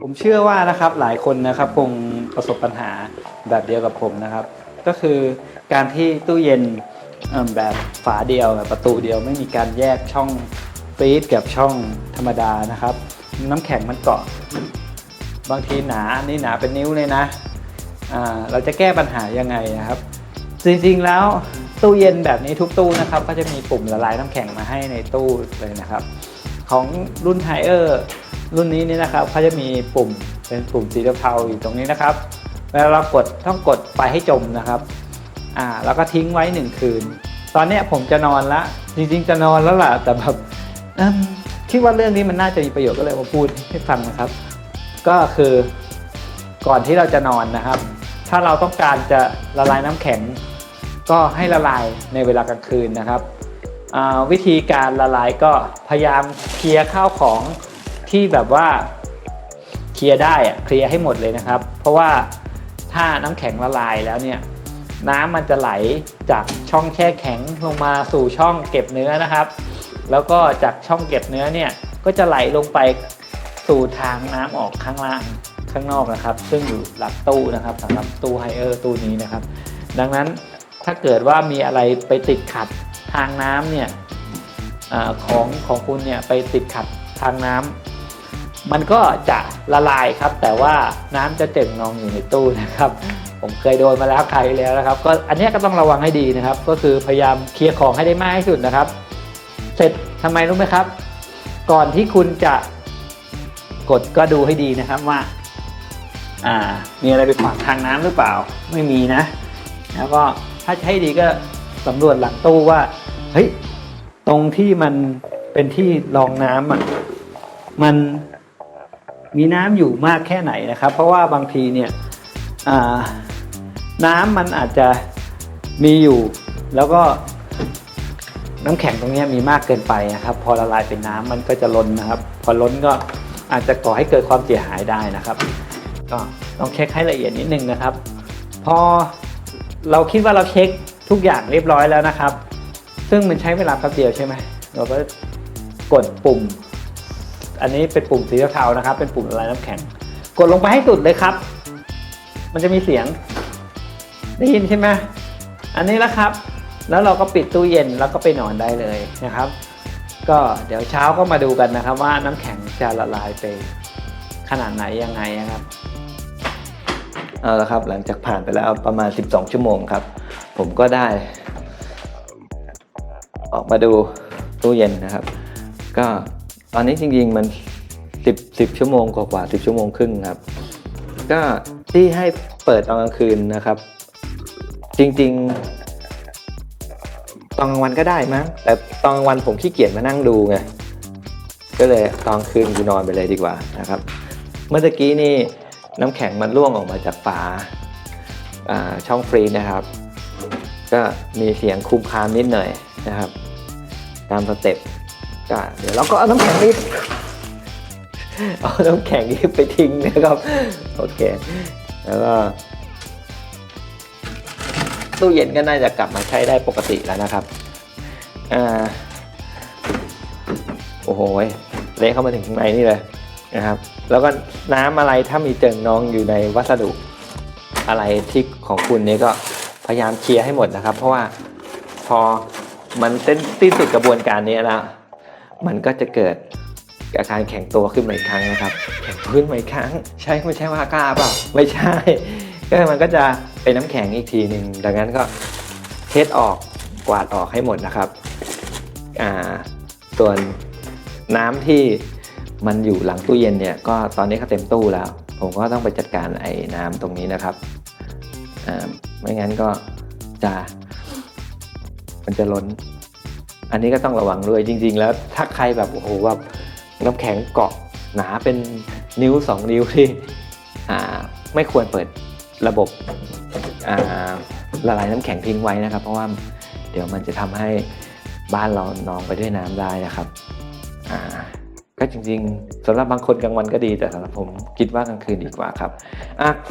ผมเชื่อว่านะครับหลายคนนะครับคงประสบปัญหาแบบเดียวกับผมนะครับ ก็คือการที่ตู้เย็นแบบฝาเดียวแบบประตูเดียวไม่มีการแยกช่องฟรีซกับช่องธรรมดานะครับ น้ำแข็งมันเกาะ บางทีหนาอันนี่หนาเป็นนิ้วเลยนะเราจะแก้ปัญหายังไงนะครับ จริงๆแล้วตู้เย็นแบบนี้ทุกตู้นะครับ ก็จะมีปุ่มละลายน้ำแข็งมาให้ในตู้เลยนะครับ ของรุ่นไฮเออร์ รุ่นนี้นี่นะครับเขาจะมีปุ่มเป็นปุ่มสีเทาอยู่ตรงนี้นะครับเวลาเรากดต้องกดไปให้จมนะครับอ่าแล้วก็ทิ้งไว้หนึ่งคืน ตอนนี้ผมจะนอนละจริงๆจะนอนแล้วล่ะแต่แบบคิดว่าเรื่องนี้มันน่าจะมีประโยชน์ก็เลยมาพูดให้ฟังนะครับ ก็คือก่อนที่เราจะนอนนะครับ ถ้าเราต้องการจะละลายน้ำแข็ง ก็ให้ละลายในเวลากลางคืนนะครับ วิธีการละลายก็พยายามเคลียร์ข้าวของ ที่แบบว่าเคลียร์ได้อะเคลียร์ให้หมดเลยนะครับ เพราะว่าถ้าน้ำแข็งละลายแล้วเนี่ยน้ำมันจะไหลจากช่องแช่แข็งลงมาสู่ช่องเก็บเนื้อนะครับ แล้วก็จากช่องเก็บเนื้อเนี่ยก็จะไหลลงไปสู่ทางน้ำออกข้างล่างข้างนอกนะครับ ซึ่งอยู่หลังตู้นะครับสำหรับตู้ไฮเออร์ตู้นี้นะครับ ดังนั้นถ้าเกิดว่ามีอะไรไปติดขัดทางน้ำเนี่ยอของของคุณเนี่ยไปติดขัดทางน้ำ มันก็จะละลายครับ แต่ว่าน้ำจะเจิ่งนองอยู่ในตู้นะครับ ผมเคยโดนมาแล้วคราวที่แล้วนะครับ ก็อันเนี้ยก็ต้องระวังให้ดีนะครับ ก็คือพยายามเคลียร์ของให้ได้มากที่สุดนะครับ เสร็จทำไมรู้ไหมครับ ก่อนที่คุณจะกดก็ดูให้ดีนะครับว่า อ่า มีอะไรไปขวางทางน้ำหรือเปล่าไม่มีนะ แล้วก็ถ้าใช้ดีก็สำรวจหลังตู้ว่าเฮ้ยตรงที่มันเป็นที่รองน้ำอะมัน มีน้ำอยู่มากแค่ไหนนะครับ เพราะว่าบางทีเนี่ยน้ำมันอาจจะมีอยู่ แล้วก็น้ำแข็งตรงนี้มีมากเกินไปนะครับ พอละลายเป็นน้ำมันก็จะล้นนะครับ พอล้นก็อาจจะก่อให้เกิดความเสียหายได้นะครับ ก็ต้องเช็คให้ละเอียดนิดนึงนะครับ พอเราคิดว่าเราเช็คทุกอย่างเรียบร้อยแล้วนะครับ ซึ่งมันใช้เวลาแป๊บเดียวใช่ไหมเราก็กดปุ่ม อันนี้เป็นปุ่มสีเทาๆนะครับ เป็นปุ่มละลายน้ำแข็ง กดลงไปให้สุดเลยครับ มันจะมีเสียง ได้ยินใช่ไหมอันนี้แล้วครับ แล้วเราก็ปิดตู้เย็นแล้วก็ไปนอนได้เลยนะครับ ก็เดี๋ยวเช้าก็มาดูกันนะครับ ว่าน้ำแข็งจะละลายไปขนาดไหนยังไงนะครับเอาละครับหลังจากผ่านไปแล้วประมาณ 12 ชั่วโมงครับ ผมก็ได้ ออกมาดูตู้เย็นนะครับ ก็ ตอนนี้จริงๆมัน 10 10 ชั่วโมงกว่าๆ10 ชั่วโมงครึ่งครับ ก็ที่ให้เปิดตอนกลางคืนนะครับ จริงๆ ตอนกลางวันก็ได้มั้งแต่ตอนกลางวันผมขี้เกียจมานั่งดูไงก็เลยตอนคืนกูนอนไปเลยดีกว่านะครับ เมื่อกี้นี่น้ำแข็งมันร่วงออกมาจากฝาช่องฟรีนะครับ ก็มีเสียงคุมคามนิดหน่อยนะครับ ตามสเต็ป ก็เดี๋ยวเราก็เอาน้ำแข็งรีบเอาน้ำแข็งรีบไปทิ้งนะครับ โอเค แล้วก็ตู้เย็นก็น่าจะกลับมาใช้ได้ปกติแล้วนะครับ อ่า โอ้โหเละเข้ามาถึงข้างในนี่เลยนะครับ แล้วก็น้ำอะไรถ้ามีเจิ่งนองอยู่ในวัสดุอะไรที่ของคุณนี่ก็พยายามเคลียร์ให้หมดนะครับ เพราะว่าพอมันเส้นสิ้นสุดกระบวนการนี้แล้ว มันก็จะเกิดอาการแข็งตัวขึ้นมาอีกครั้งนะครับ แข็งตัวขึ้นมาอีกครั้ง ใช่ไม่ใช่ว่ากล้าเปล่าไม่ใช่ ก็มันก็จะเป็นน้ำแข็งอีกทีหนึ่งดังนั้นก็เทสออกกวาดออกให้หมดนะครับอ่าส่วนน้ำที่มันอยู่หลังตู้เย็นเนี่ยก็ตอนนี้ก็เต็มตู้แล้ว ผมก็ต้องไปจัดการไอ้น้ำตรงนี้นะครับอ่าไม่งั้นก็จะมันจะล้น อันนี้ก็ต้องระวังด้วยจริง ๆ แล้วถ้าใครแบบโอ้โหแบบน้ำแข็งเกาะหนาเป็นนิ้วสองนิ้วที่ไม่ควรเปิดระบบละลายน้ำแข็งทิ้งไว้นะครับ เพราะว่าเดี๋ยวมันจะทำให้บ้านเรานองไปด้วยน้ำได้นะครับก็จริงๆสำหรับบางคนกลางวันก็ดีแต่สำหรับผมคิดว่ากลางคืนดีกว่าครับ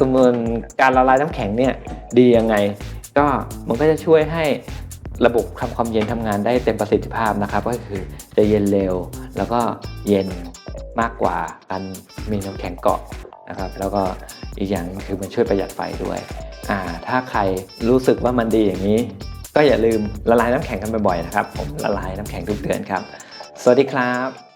สมมติการละลายน้ำแข็งเนี่ยดียังไง ก็มันก็จะช่วยให้ ระบบทำความเย็นทำงานได้เต็มประสิทธิภาพนะครับ ก็คือจะเย็นเร็ว แล้วก็เย็นมากกว่าการมีน้ำแข็งเกาะนะครับ แล้วก็อีกอย่างคือมันช่วยประหยัดไฟด้วยอ่าถ้าใครรู้สึกว่ามันดีอย่างนี้ ก็อย่าลืมละลายน้ำแข็งกันบ่อยๆนะครับ ผมละลายน้ำแข็งทุกเดือนครับ สวัสดีครับ